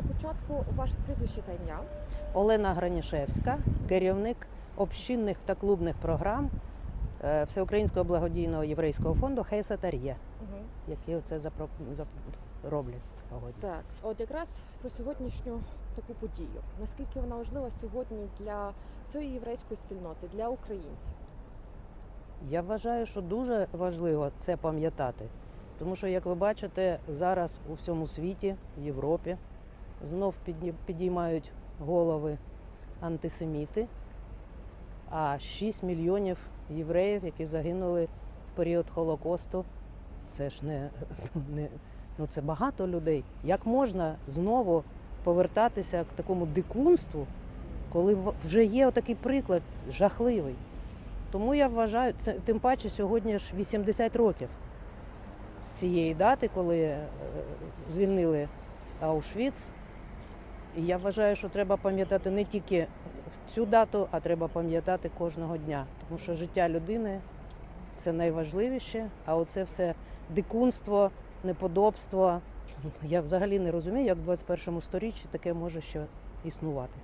для початку ваше прізвище та ім'я. Олена Гранішевська, керівник общинних та клубних програм е, Всеукраїнського благодійного єврейського фонду Хейса Тар'є, Угу. які оце запро... зап- роблять сьогодні. Так, от якраз про сьогоднішню таку подію. Наскільки вона важлива сьогодні для всієї єврейської спільноти, для українців? Я вважаю, що дуже важливо це пам'ятати, тому що, як ви бачите, зараз у всьому світі, в Європі, знов підіймають голови антисеміти, а 6 мільйонів євреїв, які загинули в період Холокосту, це ж не, не ну це багато людей. Як можна знову повертатися к такому дикунству, коли вже є отакий приклад жахливий? Тому я вважаю, це тим паче сьогодні ж 80 років з цієї дати, коли е, звільнили Аушвіц. І я вважаю, що треба пам'ятати не тільки цю дату, а треба пам'ятати кожного дня. Тому що життя людини це найважливіше, а оце все дикунство, неподобство. Я взагалі не розумію, як в 21 сторіччі таке може ще існувати.